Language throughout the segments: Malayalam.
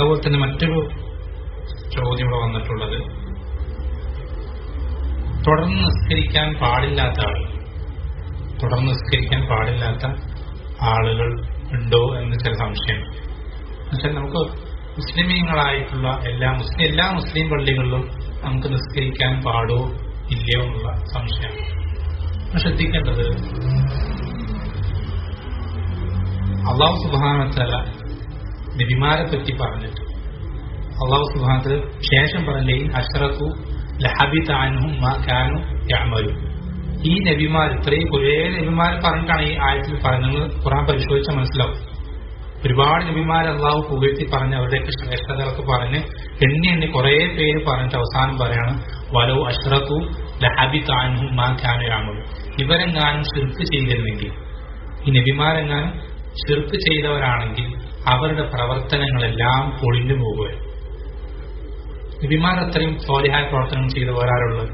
അതുപോലെ തന്നെ മറ്റൊരു ചോദ്യം ഇവിടെ വന്നിട്ടുള്ളത്. തുടർന്ന് നിസ്കരിക്കാൻ പാടില്ലാത്ത ആൾ തുടർന്ന് നിസ്കരിക്കാൻ പാടില്ലാത്ത ആളുകൾ ഉണ്ടോ എന്ന് ചില സംശയം എന്നുവെച്ചാൽ നമുക്ക് മുസ്ലിമീങ്ങളായിട്ടുള്ള എല്ലാ മുസ്ലിം എല്ലാ മുസ്ലിം പള്ളികളിലും നമുക്ക് നിസ്കരിക്കാൻ പാടോ ഇല്ലയോ എന്നുള്ള സംശയം. ശ്രദ്ധിക്കേണ്ടത് അള്ളാഹു സുബാനത്തല നബിമാരെ പറ്റി പറഞ്ഞിട്ട്. അള്ളാഹു സുഹാത്ത് ശേഷം പറഞ്ഞ അഷ്റഖു ലഹബി താനും ഈ നബിമാർ ഇത്രയും കുറേ നബിമാർ പറഞ്ഞിട്ടാണ് ഈ ആയത്തിൽ പറഞ്ഞത് ഖുറാൻ പരിശോധിച്ചാൽ മനസ്സിലാവും. ഒരുപാട് നബിമാർ അള്ളാഹു പുകഴ്ത്തി പറഞ്ഞ് അവരുടെയൊക്കെ ശ്രേഷ്ഠതകളൊക്കെ പറഞ്ഞ് എണ്ണി എണ്ണി കുറെ പേര് പറഞ്ഞിട്ട് അവസാനം പറയാണ് വലോ അഷ്റഖു ലഹബി താനും മാ കാനു രാമു ഇവരെങ്ങാനും ശിർക്ക് ചെയ്തിരുന്നെങ്കിൽ ഈ നബിമാരെങ്ങാനും ശിർക്ക് ചെയ്തവരാണെങ്കിൽ അവരുടെ പ്രവർത്തനങ്ങളെല്ലാം പൊളിഞ്ഞു പോകുകയാണ് നബിമാർ അത്രയും സ്വാലിഹായ പ്രവർത്തനം ചെയ്തവരാരുള്ളത്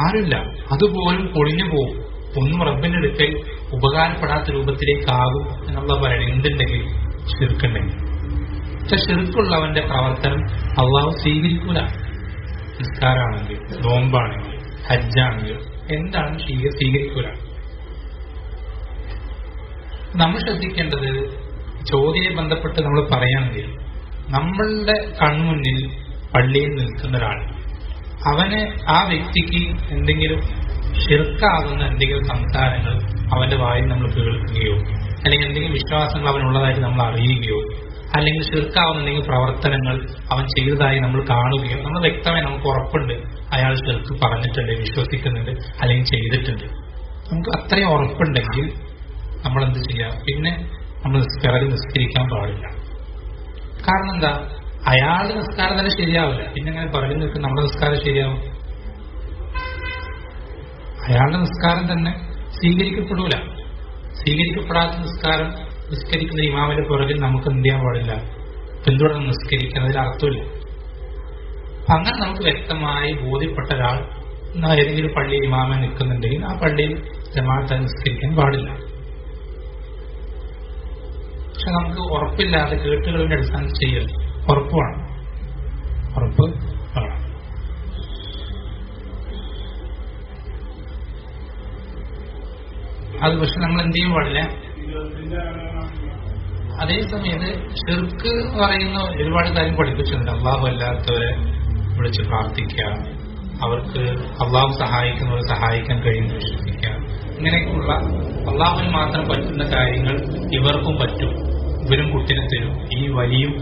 ആരുമില്ല. അതുപോലും പൊളിഞ്ഞു പോകും. ഒന്നും റബ്ബിന്റെ അടുക്കൽ ഉപകാരപ്പെടാത്ത രൂപത്തിലേക്കാകും എന്നുള്ള പറയണം എന്തുണ്ടെങ്കിൽ ചെറുക്കുണ്ടെങ്കിൽ പക്ഷെ ചെറുക്കുള്ളവന്റെ പ്രവർത്തനം അള്ളാഹു സ്വീകരിക്കൂല. നിസ്കാരാണെങ്കിൽ നോമ്പാണെങ്കിൽ ഹജ്ജാണെങ്കിൽ എന്താണ് സ്വീകരിക്കൂല? നമ്മൾ ശ്രദ്ധിക്കേണ്ടത് ചോദ്യയെ ബന്ധപ്പെട്ട് നമ്മൾ പറയുകയാണെങ്കിൽ നമ്മളുടെ കൺമുന്നിൽ പള്ളിയിൽ നിൽക്കുന്ന ഒരാൾ അവന് ആ വ്യക്തിക്ക് എന്തെങ്കിലും ഷിർക്കാകുന്ന എന്തെങ്കിലും സംസാരങ്ങൾ അവന്റെ വായിൽ നമ്മൾ കേൾക്കുകയോ അല്ലെങ്കിൽ എന്തെങ്കിലും വിശ്വാസങ്ങൾ അവനുള്ളതായിട്ട് നമ്മൾ അറിയുകയോ അല്ലെങ്കിൽ ഷിർക്കാവുന്ന എന്തെങ്കിലും പ്രവർത്തനങ്ങൾ അവൻ ചെയ്തതായി നമ്മൾ കാണുകയോ നമ്മൾ വ്യക്തമായി നമുക്ക് ഉറപ്പുണ്ട് അയാൾ ഷിർക്ക് പറഞ്ഞിട്ടുണ്ട് വിശ്വസിക്കുന്നുണ്ട് അല്ലെങ്കിൽ ചെയ്തിട്ടുണ്ട്. നമുക്ക് അത്രയും ഉറപ്പുണ്ടെങ്കിൽ നമ്മൾ എന്ത് ചെയ്യാം? പിന്നെ നമ്മൾ നിസ്കാരം നിസ്കരിക്കാൻ പാടില്ല. കാരണം എന്താ? അയാളുടെ നിസ്കാരം തന്നെ ശരിയാവില്ല. പിന്നെ അങ്ങനെ നിൽക്കും നമ്മുടെ നിസ്കാരം ശരിയാവും? അയാളുടെ നിസ്കാരം തന്നെ സ്വീകരിക്കപ്പെടൂല. സ്വീകരിക്കപ്പെടാത്ത നിസ്കാരം നിസ്കരിക്കുന്ന ഇമാമിന്റെ പുറകിൽ നമുക്ക് എന്ത് ചെയ്യാൻ പാടില്ല? പിന്തുടർന്ന് നിസ്കരിക്കുന്നതിൽ അർത്ഥമില്ല. അങ്ങനെ നമുക്ക് വ്യക്തമായി ബോധ്യപ്പെട്ട ഒരാൾ ഏതെങ്കിലും പള്ളിയിൽ ഇമാമ നിൽക്കുന്നുണ്ടെങ്കിൽ ആ പള്ളിയിൽ ജമാഅത്ത് നിസ്കരിക്കാൻ പാടില്ല. പക്ഷെ നമുക്ക് ഉറപ്പില്ലാതെ കേട്ടുകളുടെ അടിസ്ഥാനത്തിൽ ചെയ്യരുത്. ഉറപ്പ് വേണം ഉറപ്പ് വേണം. അത് പക്ഷെ നമ്മൾ എന്ത് ചെയ്യാൻ പാടില്ല? അതേസമയത്ത് സമയത്ത് ഷിർക്ക് പറയുന്ന ഒരുപാട് കാര്യം പഠിപ്പിച്ചിട്ടുണ്ട്. അള്ളാഹു അല്ലാത്തവരെ വിളിച്ച് പ്രാർത്ഥിക്കുക. അവർക്ക് അള്ളാഹു സഹായിക്കുന്നവരെ സഹായിക്കാൻ കഴിയുന്ന വിശ്വസിക്കുക. ഇങ്ങനെയൊക്കെയുള്ള അള്ളാഹുവിന് മാത്രം പറ്റുന്ന കാര്യങ്ങൾ ഇവർക്കും പറ്റും. ഇവരും കുട്ടിനെ തരും ഈ വലിയും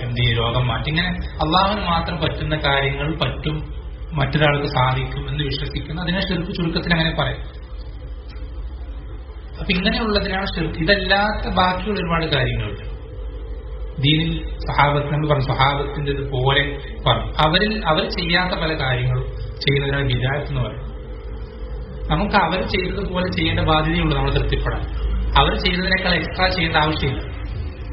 എന്ത് ചെയ്യും രോഗം മാറ്റി. ഇങ്ങനെ അള്ളാഹുവിന് മാത്രം പറ്റുന്ന കാര്യങ്ങൾ പറ്റും മറ്റൊരാൾക്ക് സാധിക്കും എന്ന് വിശ്വസിക്കുന്നു. അതിനെ ചെറുപ്പ് ചുരുക്കത്തിൽ അങ്ങനെ പറയും. അപ്പൊ ഇങ്ങനെയുള്ളതിനാണ് ഷിർക്ക് ഇതല്ലാത്ത ബാക്കിയുള്ള ഒരുപാട് കാര്യങ്ങളുണ്ട്. ദീനിൽ സഹാബത്ത് നമ്മൾ പറഞ്ഞു സഹാബത്തിന്റെ പോലെ പറഞ്ഞു. അവരിൽ അവർ ചെയ്യാത്ത പല കാര്യങ്ങളും ചെയ്യുന്നതിനാണ് വിചാരത്ത് എന്ന് പറയും നമുക്ക് അവർ ചെയ്തതുപോലെ ചെയ്യേണ്ട ബാധ്യതയുള്ളൂ നമ്മൾ തൃപ്തിപ്പെടാൻ. അവർ ചെയ്തതിനേക്കാൾ എക്സ്ട്രാ ചെയ്യേണ്ട ആവശ്യമില്ല.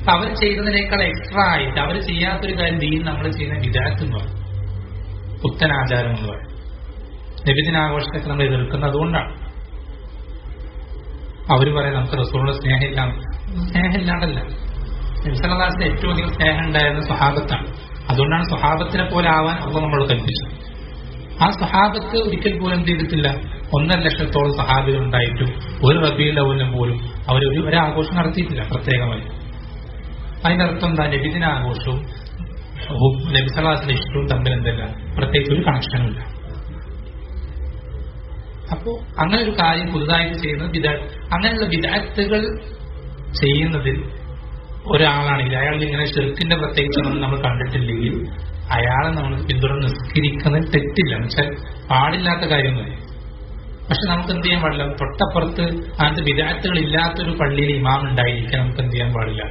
അവർ ചെയ്തതിനേക്കാൾ എക്സ്ട്രാ ആയിട്ട് അവർ ചെയ്യാത്തൊരു കാര്യം ദീൻ നമ്മൾ ചെയ്യുന്ന വിദാത്ത് എന്ന് പറയും. പുത്തൻ ആചാരം എന്ന് പറയും. നബിദിനാഘോഷത്തൊക്കെ നമ്മൾ എതിർക്കുന്നത് അതുകൊണ്ടാണ്. അവർ പറയാം നമുക്ക് റസൂളുടെ സ്നേഹമില്ല സ്നേഹമില്ലാണ്ടല്ല. നബിസലാസിന് ഏറ്റവും അധികം സ്നേഹം ഉണ്ടായിരുന്ന സ്വഹാബത്താണ്. അതുകൊണ്ടാണ് സ്വഹാബത്തിനെ പോലെ ആവാൻ അവർ നമ്മൾ കൽപ്പിച്ചത്. ആ സ്വഹാബത്ത് ഒരിക്കൽ പോലും എന്ത് ചെയ്തിട്ടില്ല. ഒന്നര ലക്ഷത്തോളം സഹാബികൾ ഉണ്ടായിട്ടും ഒരു റബിയുടെ പോലും പോലും അവർ ഒരു ഒരാഘോഷം നടത്തിയിട്ടില്ല പ്രത്യേകമായി. അതിനർത്ഥം എന്താ? നബിദിനാഘോഷവും നബിസലാസിന്റെ ഇഷ്ടവും തമ്മിൽ എന്തല്ല? പ്രത്യേകിച്ച് ഒരു കണക്ഷനുമില്ല. അപ്പോ അങ്ങനെ ഒരു കാര്യം പുതുതായിട്ട് ചെയ്യുന്നത് വിദാ അങ്ങനെയുള്ള വിദഗ്ധകൾ ചെയ്യുന്നതിൽ ഒരാളാണെങ്കിൽ അയാൾ ഇങ്ങനെ ഷെർക്കിന്റെ പ്രത്യേകിച്ചൊന്നും നമ്മൾ കണ്ടിട്ടില്ലെങ്കിൽ അയാളെ നമ്മൾ പിന്തുടർന്ന് നിസ്കരിക്കുന്നതിൽ തെറ്റില്ല. എന്നുവെച്ചാൽ പാടില്ലാത്ത കാര്യമൊന്നുമില്ല പക്ഷെ നമുക്ക് എന്ത് ചെയ്യാൻ പാടില്ല? തൊട്ടപ്പുറത്ത് അങ്ങനത്തെ വിദാഗ്ധകൾ ഇല്ലാത്തൊരു പള്ളിയിൽ ഇമാം ഉണ്ടായിരിക്കാൻ നമുക്ക് എന്ത് ചെയ്യാൻ പാടില്ല?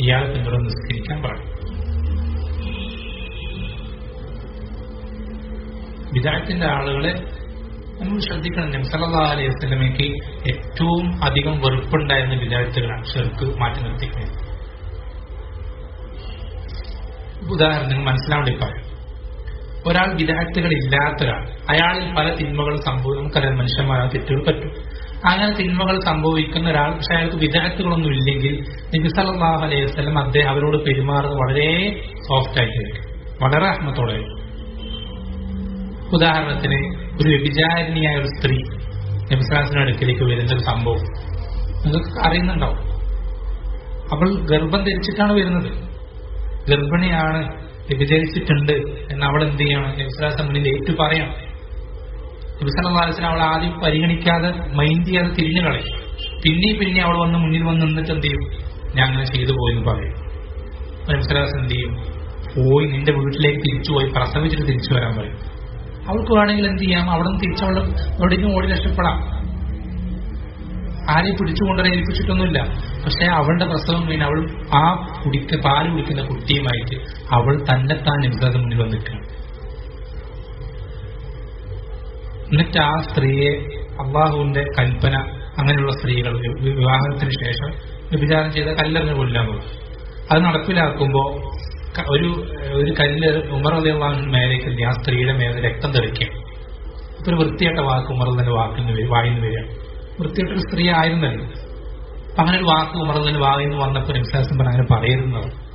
ഇയാളെ പിന്തുടർന്ന് നിസ്കരിക്കാൻ പറയും വിദാഹത്തിന്റെ ആളുകളെ നമ്മൾ ശ്രദ്ധിക്കണം. നബ്സല്ലാ അലൈഹി ഏറ്റവും അധികം വെറുപ്പുണ്ടായിരുന്ന വിദാഹത്തുകളാണ് ഷെർക്ക് മാറ്റി നിർത്തിക്കുന്നത്. ഉദാഹരണം മനസ്സിലാവേണ്ടി പറയും ഒരാൾ വിദാഹത്തുകൾ ഇല്ലാത്ത ഒരാൾ അയാളിൽ പല തിന്മകളും സംഭവം നമുക്കറിയാം മനുഷ്യന്മാരാ തെറ്റുകൾ പറ്റും. അങ്ങനെ തിന്മകൾ സംഭവിക്കുന്ന ഒരാൾ പക്ഷെ അയാൾക്ക് വിദഗ്ധകളൊന്നും ഇല്ലെങ്കിൽ നബി സല്ലല്ലാഹു അലൈഹി വസ്ലം അദ്ദേഹം അവരോട് പെരുമാറുന്നത് വളരെ സോഫ്റ്റ് ആയിട്ടായിരിക്കും. വളരെ അഹ്മത്തോടെ ഉദാഹരണത്തിന് ഒരു വ്യഭിചാരിണിയായ ഒരു സ്ത്രീ നബിസ്ലാസിന്റെ അടുക്കിലേക്ക് വരുന്ന ഒരു സംഭവം. നിങ്ങൾക്ക് അറിയുന്നുണ്ടാവും. അവൾ ഗർഭം ധരിച്ചിട്ടാണ് വരുന്നത്. ഗർഭിണിയാണ് വ്യഭിചരിച്ചിട്ടുണ്ട് എന്ന് അവൾ എന്ത് ചെയ്യണം? നബിസ്ലാസം മുന്നിൽ ഏറ്റു പറയാം നബിസ്ലാസിനെ അവൾ ആദ്യം പരിഗണിക്കാതെ മൈൻഡ് ചെയ്യാതെ തിരിഞ്ഞു കളയും. പിന്നെ പിന്നെ അവൾ വന്ന് മുന്നിൽ വന്ന് നിന്നിട്ട് എന്ത് ചെയ്യും? ഞാൻ അങ്ങനെ ചെയ്തു പോയെന്ന് പറയും. നബിസ്ലാസ് എന്ത് ചെയ്യും? പോയി നിന്റെ വീട്ടിലേക്ക് തിരിച്ചു പോയി പ്രസവിച്ചിട്ട് തിരിച്ചു വരാൻ പറയും. അവൾക്ക് വേണമെങ്കിൽ എന്ത് ചെയ്യാം? അവിടെ നിന്ന് തിരിച്ചവൾ എവിടേക്കും ഓടി രക്ഷപ്പെടാം. ആരെയും പിടിച്ചുകൊണ്ടുവരാൻ ഏൽപ്പിച്ചിട്ടൊന്നുമില്ല. പക്ഷെ അവളുടെ പ്രസവം കഴിഞ്ഞ് അവൾ ആ കുടിക്ക പാൽ കുടിക്കുന്ന കുട്ടിയുമായിട്ട് അവൾ തന്നെത്താൻ നിമിഷം മുന്നിൽ വന്നിരിക്കണം എന്നിട്ട് ആ സ്ത്രീയെ അള്ളാഹുവിന്റെ കൽപ്പന അങ്ങനെയുള്ള സ്ത്രീകൾ വിവാഹത്തിന് ശേഷം വ്യഭിചാരം ചെയ്ത കല്ലെറിഞ്ഞ് കൊല്ലാൻ പോകും അത് നടപ്പിലാക്കുമ്പോ ഒരു ഒരു കല്ല് ഉമർ അലിയുള്ള മേലേക്ക് എത്തി. ആ സ്ത്രീയുടെ മേലെ രക്തം തെറിക്കുക. ഒരു വൃത്തിയായിട്ട വാക്ക് ഉമർ തന്നെ വാക്കിൽ നിന്ന് വായിന്ന് വരിക. വൃത്തിയായിട്ട ഒരു സ്ത്രീ ആയിരുന്നല്ലോ. അപ്പൊ അങ്ങനെ ഒരു വാക്ക് ഉമർ തന്നെ വായിൽ നിന്ന് വന്നപ്പോൾ നിമിഷം പറഞ്ഞ അങ്ങനെ പറയരുന്നത്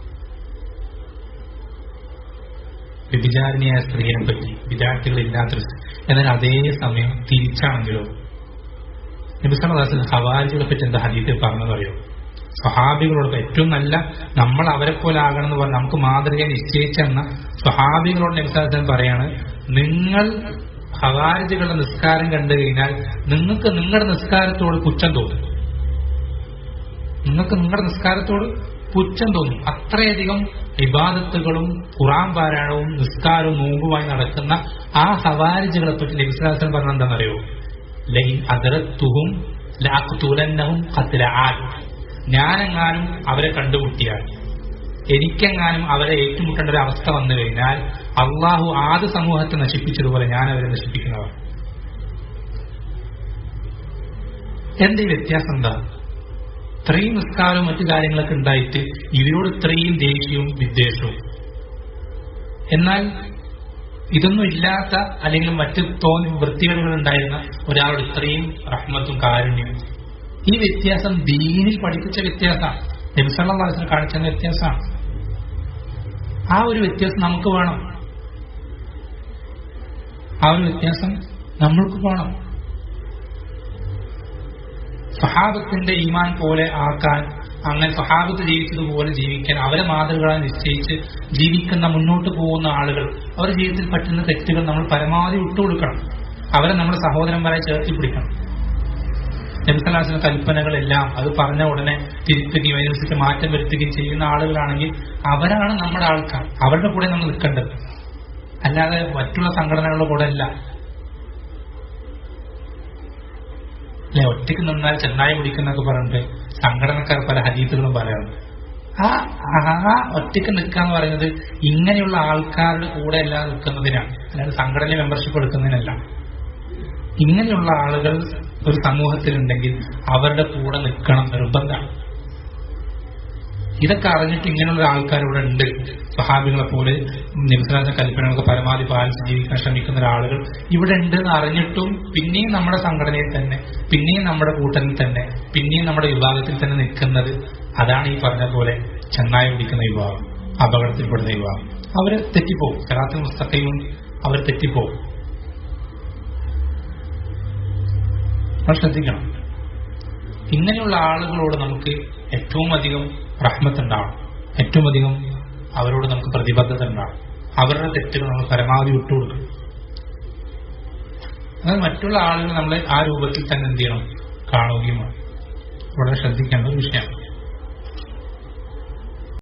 വ്യഭിചാരിണിയായ സ്ത്രീയെ പറ്റി വിദ്യാർത്ഥികളില്ലാത്തൊരു. എന്നാൽ അതേ സമയം തിരിച്ചാണെങ്കിലോ നബിസ്ലാസിൽ ഹവാരികളെ പറ്റി എന്താ ഹദീത്തിൽ പറഞ്ഞതറിയോ സ്വഹാബികളോട് ഏറ്റവും നല്ല നമ്മൾ അവരെ പോലെ ആകണം എന്ന് പറഞ്ഞ് നമുക്ക് മാതൃക നിശ്ചയിച്ചെന്ന സ്വഹാബികളോട് നബിസ്ലാസൻ പറയാണ് നിങ്ങൾ ഹവാരിജികളുടെ നിസ്കാരം കണ്ടു കഴിഞ്ഞാൽ നിങ്ങൾക്ക് നിങ്ങളുടെ നിസ്കാരത്തോട് കുറ്റം തോന്നും നിങ്ങൾക്ക് നിങ്ങളുടെ നിസ്കാരത്തോട് പുച്ഛം തോന്നും. അത്രയധികം വിവാദത്തുകളും ഖുറാൻ പാരായണവും നിസ്കാരവും നോമ്പുമായി നടക്കുന്ന ആ ഹവാരിജുകളെ പറ്റി നബിസ്ലാസൻ പറഞ്ഞ എന്താണെന്നറിയോ? ലൈൻ തുലന്നവും കത്തില ആൽ ഞാനെങ്ങാനും അവരെ കണ്ടുമുട്ടിയാൽ എനിക്കെങ്ങാനും അവരെ ഏറ്റുമുട്ടേണ്ട ഒരു അവസ്ഥ വന്നു കഴിഞ്ഞാൽ അള്ളാഹു ആദ്യ സമൂഹത്തെ നശിപ്പിച്ചതുപോലെ ഞാൻ അവരെ നശിപ്പിക്കുന്നവർ. എന്റെ വ്യത്യാസം എന്താ? ഇത്രയും നിസ്കാരവും മറ്റു കാര്യങ്ങളൊക്കെ ഉണ്ടായിട്ട് ഇവരോട് ഇത്രയും ദേഷ്യവും വിദ്വേഷവും. എന്നാൽ ഇതൊന്നും ഇല്ലാത്ത അല്ലെങ്കിൽ മറ്റു തോന്നി വൃത്തികേടുകൾ ഉണ്ടായിരുന്ന ഒരാളോട് ഇത്രയും റഹ്മത്തും കാരുണ്യവും. ഈ വ്യത്യാസം ദീനിൽ പഠിപ്പിച്ച വ്യത്യാസമാണ്. നബിസള്ള വാസിന് കാണിച്ച വ്യത്യാസമാണ്. ആ ഒരു വ്യത്യാസം നമുക്ക് വേണം. ആ ഒരു വ്യത്യാസം നമ്മൾക്ക് വേണം. സഹാബത്തിന്റെ ഈമാൻ പോലെ ആക്കാൻ അങ്ങനെ സഹാബത്ത് ജീവിച്ചതുപോലെ ജീവിക്കാൻ അവരെ മാതൃകളെ നിശ്ചയിച്ച് ജീവിക്കുന്ന മുന്നോട്ട് പോകുന്ന ആളുകൾ അവരുടെ ജീവിതത്തിൽ പറ്റുന്ന തെറ്റുകൾ നമ്മൾ പരമാവധി വിട്ടുകൊടുക്കണം. അവരെ നമ്മുടെ സഹോദരന്മാരെ ചേർത്തി പിടിക്കണം. നബിസലാസിന്റെ കൽപ്പനകളെല്ലാം അത് പറഞ്ഞ ഉടനെ തിരുത്തുകയും അതിനനുസരിച്ച് മാറ്റം വരുത്തുകയും ചെയ്യുന്ന ആളുകളാണെങ്കിൽ അവരാണ് നമ്മുടെ ആൾക്കാർ. അവരുടെ കൂടെ നമ്മൾ നിൽക്കേണ്ടത്. അല്ലാതെ മറ്റുള്ള സംഘടനകളുടെ കൂടെ അല്ല. അല്ലെ ഒറ്റയ്ക്ക് നിന്നാൽ ചെന്നായി പിടിക്കുന്നൊക്കെ പറഞ്ഞിട്ട് സംഘടനക്കാർ പല ഹരീത്തുകളും പറയാറുണ്ട് ആ ആ ഒറ്റയ്ക്ക് നിൽക്കാന്ന് പറയുന്നത് ഇങ്ങനെയുള്ള ആൾക്കാരുടെ കൂടെ എല്ലാം നിൽക്കുന്നതിനാണ്. അല്ലാതെ സംഘടന മെമ്പർഷിപ്പ് എടുക്കുന്നതിനല്ല. ഇങ്ങനെയുള്ള ആളുകൾ ഒരു സമൂഹത്തിലുണ്ടെങ്കിൽ അവരുടെ കൂടെ നിൽക്കണം നിർബന്ധമാണ്. ഇതൊക്കെ അറിഞ്ഞിട്ട് ഇങ്ങനെയുള്ള ആൾക്കാർ ഇവിടെ ഉണ്ട്. സഹാബികളെ പോലെ നിമിഷരാജ കൽപ്പനകളൊക്കെ പരമാവധി പാലിച്ച് ജീവിക്കാൻ ശ്രമിക്കുന്ന ഒരാളുകൾ ഇവിടെ ഉണ്ട് എന്ന് അറിഞ്ഞിട്ടും പിന്നെയും നമ്മുടെ സംഘടനയിൽ തന്നെ പിന്നെയും നമ്മുടെ കൂട്ടത്തിൽ തന്നെ പിന്നെയും നമ്മുടെ വിഭാഗത്തിൽ തന്നെ നിൽക്കുന്നത് അതാണ് ഈ പറഞ്ഞ പോലെ ചെന്നായി പിടിക്കുന്ന വിഭാഗം അപകടത്തിൽപ്പെടുന്ന വിഭാഗം അവർ തെറ്റിപ്പോകും കരാത്ത മുസ്തഖയും അവർ തെറ്റിപ്പോകും ശ്രദ്ധിക്കണം. ഇങ്ങനെയുള്ള ആളുകളോട് നമുക്ക് ഏറ്റവും അധികം റഹ്മത്ത് ഉണ്ടാവണം ഏറ്റവും അധികം അവരോട് നമുക്ക് പ്രതിബദ്ധത ഉണ്ടാവണം. അവരുടെ തെറ്റുകൾ നമ്മൾ പരമാവധി വിട്ടുകൊടുക്കണം. എന്നാൽ മറ്റുള്ള ആളുകൾ നമ്മളെ ആ രൂപത്തിൽ തന്നെ എന്ത് ചെയ്യണം? കാണുകയും വളരെ ശ്രദ്ധിക്കേണ്ട ഒരു വിഷയമാണ്.